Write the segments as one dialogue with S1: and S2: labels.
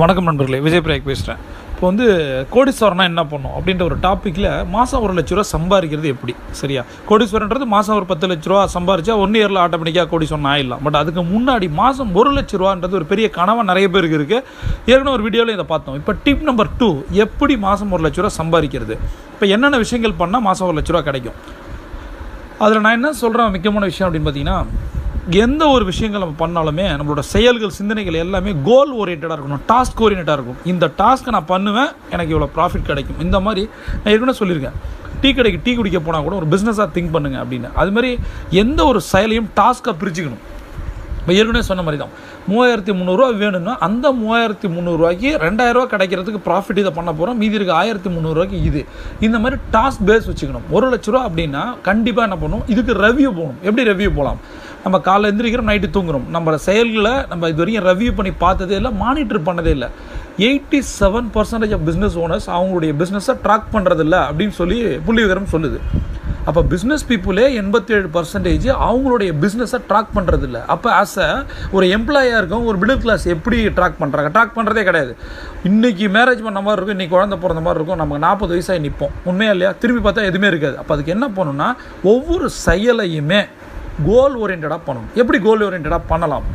S1: வணக்கம் நண்பர்களே விஜய் பிரயாக் பேசுகிறேன் இப்போ வந்து கோடீஸ்வரனா என்ன பண்ணும் அப்படின்ற ஒரு டாப்பிக்கில் மாதம் ஒரு லட்ச ரூபா சம்பாதிக்கிறது எப்படி? சரியா? கோடீஸ்வரன்றது மாதம் ஒரு பத்து லட்ச ரூபா சம்பாரிச்சா ஒன் இயரில் ஆட்டோமேட்டிக்காக கோடீஸ்வரன் ஆயிடலாம். பட் அதுக்கு முன்னாடி மாதம் ஒரு லட்ச ரூபான்றது ஒரு பெரிய கனவாக நிறைய பேருக்கு இருக்குது ஏற்கனவே ஒரு வீடியோவில் இதை பார்த்தோம். இப்போ டிப் நம்பர் டூ எப்படி மாதம் ஒரு லட்ச ரூபா சம்பாதிக்கிறது? இப்போ என்னென்ன விஷயங்கள் பண்ணால் மாதம் ஒரு லட்ச ரூபா கிடைக்கும்? அதில் நான் என்ன சொல்கிறேன் முக்கியமான விஷயம் அப்படின்னு பார்த்தீங்கன்னா எந்த ஒரு விஷயங்கள் நம்ம பண்ணாலுமே நம்மளோட செயல்கள் சிந்தனைகள் எல்லாமே கோல் ஓரியன்டாக இருக்கணும் டாஸ்க் ஓரியன்டாக இருக்கும் இந்த டாஸ்க்கை நான் பண்ணுவேன் எனக்கு இவ்வளோ ப்ராஃபிட் கிடைக்கும். இந்த மாதிரி நான் ஏற்கனவே சொல்லியிருக்கேன். டீ கடைக்கு டீ குடிக்க போனால் கூட ஒரு பிஸ்னஸாக திங்க் பண்ணுங்க அப்படின்னு. அது மாதிரி எந்த ஒரு செயலையும் டாஸ்க்காக பிரிச்சுக்கணும். இப்போ ஏற்கனவே சொன்ன மாதிரி தான் மூவாயிரத்தி முந்நூறுரூவா வேணும்னா அந்த மூவாயிரத்தி முந்நூறுரூவாய்க்கு ரெண்டாயிரரூவா கிடைக்கிறதுக்கு ப்ராஃபிட் இதை பண்ண போகிறோம் மீதி இருக்க ஆயிரத்தி முந்நூறுரூவாய்க்கு இது. இந்த மாதிரி டாஸ்க் பேஸ் வச்சுக்கணும். ஒரு லட்ச ரூபா அப்படின்னா கண்டிப்பாக என்ன பண்ணணும் இதுக்கு ரெவ்யூ போகணும். எப்படி ரெவ்யூ போகலாம்? நம்ம காலைல எந்திரிக்கிறோம் நைட்டு தூங்குறோம். நம்ம செயல்களை நம்ம இது வரைக்கும் ரெவ்யூ பண்ணி பார்த்ததே இல்லை மானிட்டர் பண்ணதே இல்லை. Eighty seven percentage of business owners அவங்களுடைய பிஸ்னஸை ட்ராக் பண்ணுறதில்ல அப்படின்னு சொல்லி புள்ளி விவரம் சொல்லுது. அப்போ பிஸ்னஸ் பீப்புளே எண்பத்தேழு பர்சன்டேஜ் அவங்களுடைய பிஸ்னஸை ட்ராக் பண்ணுறதில்ல அப்போ ஆஸ் அ ஒரு எம்ப்ளாயாக இருக்கும் ஒரு மிடில் கிளாஸ் எப்படி ட்ராக் பண்ணுறாங்க ட்ராக் பண்ணுறதே கிடையாது. இன்றைக்கி மேரேஜ் பண்ண மாதிரி இருக்கும் இன்றைக்கி குழந்த பிறந்த மாதிரி இருக்கும் நமக்கு நாற்பது வயசாகி நிற்போம் உண்மையாக இல்லையா? திரும்பி பார்த்தா எதுவுமே இருக்காது. அப்போ அதுக்கு என்ன பண்ணணும்னா ஒவ்வொரு செயலையுமே கோல் ஓரியன்டாக பண்ணணும். எப்படி கோல் ஓரியன்டாக பண்ணலாம்?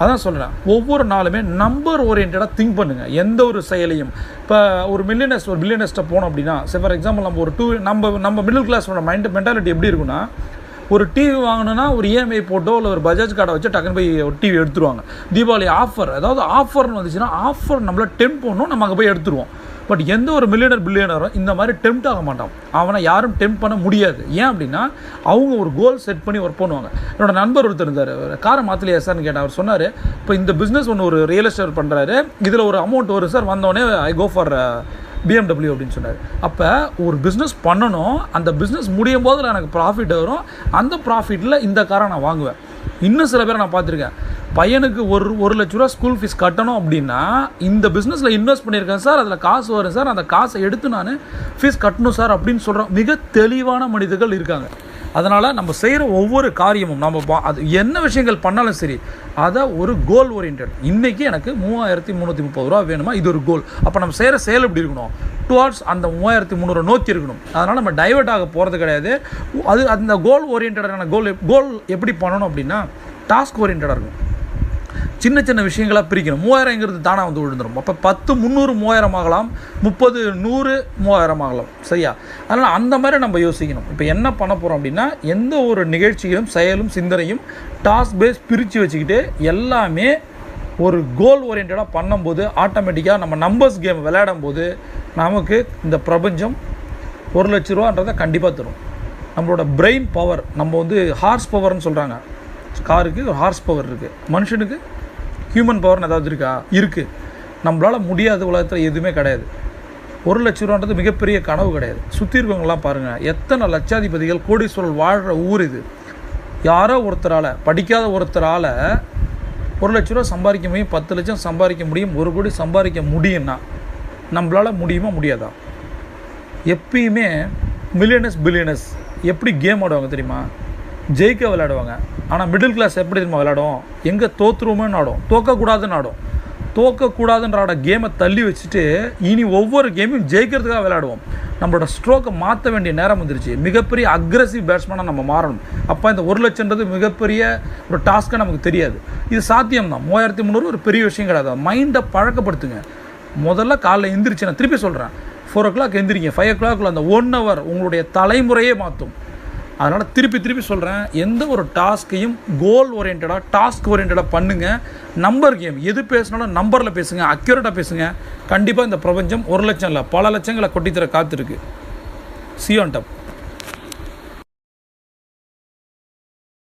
S1: அதான் சொல்கிறேன் ஒவ்வொரு நாளுமே நம்பர் ஓரியன்டாக திங்க் பண்ணுங்கள் எந்த ஒரு செயலையும். இப்போ ஒரு மில்லியனஸ் ஒரு பில்லியனஸ்ட்டை போனோம் அப்படின்னா சரி ஃபார் எக்ஸாம்பிள் நம்ம ஒரு டூ நம்ம நம்ம மிடில் கிளாஸோட மைண்ட் மென்டாலிட்டி எப்படி இருக்குன்னா ஒரு டிவி வாங்கினோன்னா ஒரு இஎம்ஐ போட்டோ இல்லை ஒரு பஜாஜ் கார்டை வச்சு டக்குன்னு போய் ஒரு டிவி எடுத்துருவாங்க. தீபாவளி ஆஃபர் அதாவது ஆஃபர்னு வந்துச்சுன்னா ஆஃபர் நம்மள டெம்ப் பண்ணணும் நம்ம அங்கே போய் எடுத்துருவோம். பட் எந்த ஒரு மில்லியனர் பில்லியனரும் இந்த மாதிரி டெம்ட் ஆக மாட்டான். அவனை யாரும் டெம்ப் பண்ண முடியாது. ஏன் அப்படின்னா அவங்க ஒரு கோல் செட் பண்ணி ஒர்க் பண்ணுவாங்க. என்னோட நண்பர் ஒருத்தர் இருந்தார். காரை மாற்றலையா சார்னு கேட்டால் அவர் சொன்னார் இப்போ இந்த பிஸ்னஸ் ஒன்று ஒரு ரியல் எஸ்டேட் பண்ணுறாரு இதில் ஒரு அமௌண்ட் வரும் சார் வந்தோடனே ஐ கோ ஃபார் பிஎம்டபிள்யூ அப்படின்னு சொன்னார். அப்போ ஒரு பிஸ்னஸ் பண்ணணும். அந்த பிஸ்னஸ் முடியும் போது எனக்கு ப்ராஃபிட் வரும். அந்த ப்ராஃபிட்டில் இந்த காரை நான் வாங்குவேன். இன்னும் சில பேரை நான் பார்த்துருக்கேன். பையனுக்கு ஒரு ஒரு லட்ச ரூபா ஸ்கூல் ஃபீஸ் கட்டணும் அப்படின்னா இந்த பிஸ்னஸில் இன்வெஸ்ட் பண்ணியிருக்கேன் சார் அதில் காசு வரும் சார் அந்த காசை எடுத்து நான் ஃபீஸ் கட்டணும் சார் அப்படின்னு சொல்கிறோம் மிக தெளிவான மனிதர்கள் இருக்காங்க. அதனால் நம்ம செய்கிற ஒவ்வொரு காரியமும் நம்ம பா- அது என்ன விஷயங்கள் பண்ணாலும் சரி அதை ஒரு கோல் ஓரியன்ட் இன்றைக்கி எனக்கு மூவாயிரத்தி முந்நூற்றி முப்பது ரூபா வேணுமா? இது ஒரு கோல் அப்போ நம்ம செய்கிற செயல் எப்படி இருக்கணும்? டுவார்ட்ஸ் அந்த மூவாயிரத்தி முந்நூறு நோக்கி இருக்கணும். அதனால் நம்ம டைவர்ட் ஆக போகிறது கிடையாது. அது அந்த கோல் ஓரியன்டான கோல் கோல் எப்படி பண்ணணும் அப்படின்னா டாஸ்க் ஓரியன்டாக இருக்கும் சின்ன சின்ன விஷயங்களாக பிரிக்கணும். மூவாயிரங்கிறது தானாக வந்து விழுந்துடும் அப்போ பத்து முந்நூறு மூவாயிரம் ஆகலாம் முப்பது நூறு மூவாயிரம் ஆகலாம். சரியா? அதனால் அந்த மாதிரி நம்ம யோசிக்கணும். இப்போ என்ன பண்ண போகிறோம் அப்படின்னா எந்த ஒரு நிகழ்ச்சியும் செயலும் சிந்தனையும் டாஸ்க் பேஸ் பிரித்து வச்சுக்கிட்டு எல்லாமே ஒரு கோல் ஓரியன்டாக பண்ணும்போது ஆட்டோமேட்டிக்காக நம்ம நம்பர்ஸ் கேம் விளையாடும் போது நமக்கு இந்த பிரபஞ்சம் ஒரு லட்ச ரூபான்றதை கண்டிப்பாக தரும். நம்மளோட பிரெயின் பவர் நம்ம வந்து ஹார்ஸ் பவர்னு சொல்கிறாங்க காருக்கு ஒரு ஹார்ஸ் பவர் இருக்குது மனுஷனுக்கு ஹியூமன் பவர்னு ஏதாவது இருக்கா? இருக்குது நம்மளால் முடியாத உலகத்தில் எதுவுமே கிடையாது. ஒரு லட்ச ரூபான்றது மிகப்பெரிய கனவு கிடையாது. சுற்றி இருக்கவங்களாம் பாருங்கள் எத்தனை லட்சாதிபதிகள் கோடீஸ்வரர் வாழ்கிற ஊர் இது. யாரோ ஒருத்தரால் படிக்காத ஒருத்தரால் ஒரு லட்ச ரூபா சம்பாதிக்க முடியும் பத்து லட்சம் சம்பாதிக்க முடியும் ஒரு கோடி சம்பாதிக்க முடியும்னா நம்மளால் முடியுமா முடியாதா? எப்பயுமே மில்லியனஸ் பில்லியனஸ் எப்படி கேம் ஆடுவாங்க தெரியுமா? ஜெயிக்க விளையாடுவாங்க. ஆனால் மிடில் கிளாஸ் எப்படி தெரியுமா விளையாடும்? எங்கே தோற்றுருவோமே ஆடும் தோக்கக்கூடாதுன்னு ஆடும் தோக்கக்கூடாதுன்றாட கேமை தள்ளி வச்சுட்டு இனி ஒவ்வொரு கேமையும் ஜெயிக்கிறதுக்காக விளையாடுவோம். நம்மளோட ஸ்ட்ரோக்கை மாற்ற வேண்டிய நேரம் வந்துருச்சு. மிகப்பெரிய அக்ரஸிவ் பேட்ஸ்மேனாக நம்ம மாறணும். அப்போ இந்த ஒரு லட்சன்றது மிகப்பெரிய ஒரு டாஸ்க்காக நமக்கு தெரியாது. இது சாத்தியம் தான் மூவாயிரத்தி முந்நூறு ஒரு பெரிய விஷயம் கிடையாது. மைண்டை பழக்கப்படுத்துங்க. முதல்ல காலைல எந்திரிச்சு நான் திருப்பி சொல்கிறேன் ஃபோர் ஓ கிளாக் எந்திரிங்க. ஃபைவ் ஓ கிளாக்ல அந்த ஒன் ஹவர் உங்களுடைய தலைமுறையே மாற்றும் அதனால் திருப்பி திருப்பி சொல்கிறேன் எந்த ஒரு டாஸ்க்கையும் கோல் ஓரியன்டாக டாஸ்க் ஓரியன்டாக பண்ணுங்கள் நம்பர் கேம் எது பேசினாலும் நம்பரில் பேசுங்க அக்யூரேட்டாக பேசுங்க. கண்டிப்பாக இந்த பிரபஞ்சம் ஒரு லட்சம் இல்லை பல லட்சங்களை கொட்டித்தர காத்திருக்கு. C on